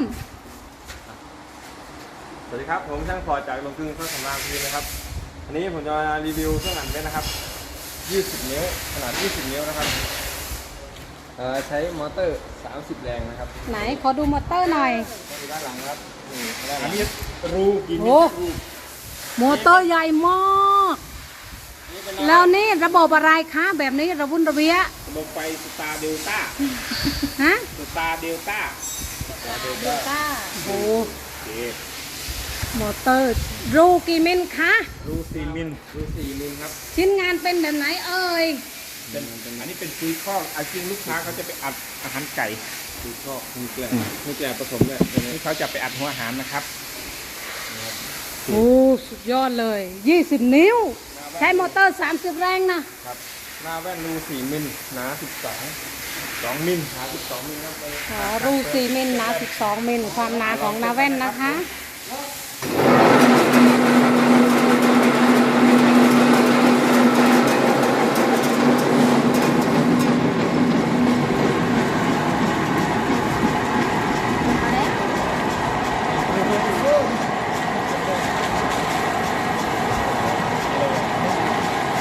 ม สวัสดีครับ ผมช่างพอจากลงกลึงเครื่องสำอางพีนะครับวันนี้ผมจะมารีวิวเครื่องอัดเม็ดนะครับ 20 นิ้ว ขนาด 20 นิ้วนะครับเอ่อใช้มอเตอร์ 30 แรงนะครับไหนขอดูมอเตอร์หน่อยดูด้านหลังครับนี่ด้านหลังอันนี้รูกี่มิโอ้ลรูมอเตอร์ใหญ่มาก นี่เป็นแล้วนี่ระบบอะไรคะแบบนี้ระวุ่นระเวียระบบไฟสตาร์เดลต้าฮะ สตาร์เดลต้าสตาร์ เดลต้าโอ้โอเคมอเตอร์รูกี่มิลคะรู4มิลรู4มิลครับ ชิ้นงานเป็นแบบไหนเอ่ยเป็นอันนี้เป็นคุยข้อกอาจริงลูกค้าเขาจะไปอัดอาหารไก่คุยข้อกมีแกลมีแกลผสมด้วยที่เขาจะไปอัดหัวอาหารนะครับโอ้สุดยอดเลย 20 นิ้ว ใช้มอเตอร์ 30 แรงนะครับหน้าแว่นรู4มิลหนา12 2 มิลหนา12มิลครับไปขอรู4มิลหนา12มิลความหนาของนาแว่นนะคะ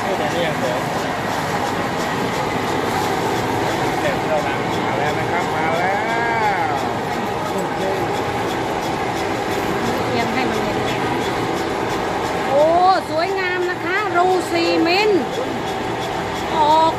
พูดแต่นี่อย่างเดียวเด็ดเราดังมาแล้วนะครับมาแล้ว เตรียมให้มันเย็นโอ้ ส วยงามนะคะ รูซีมิลออก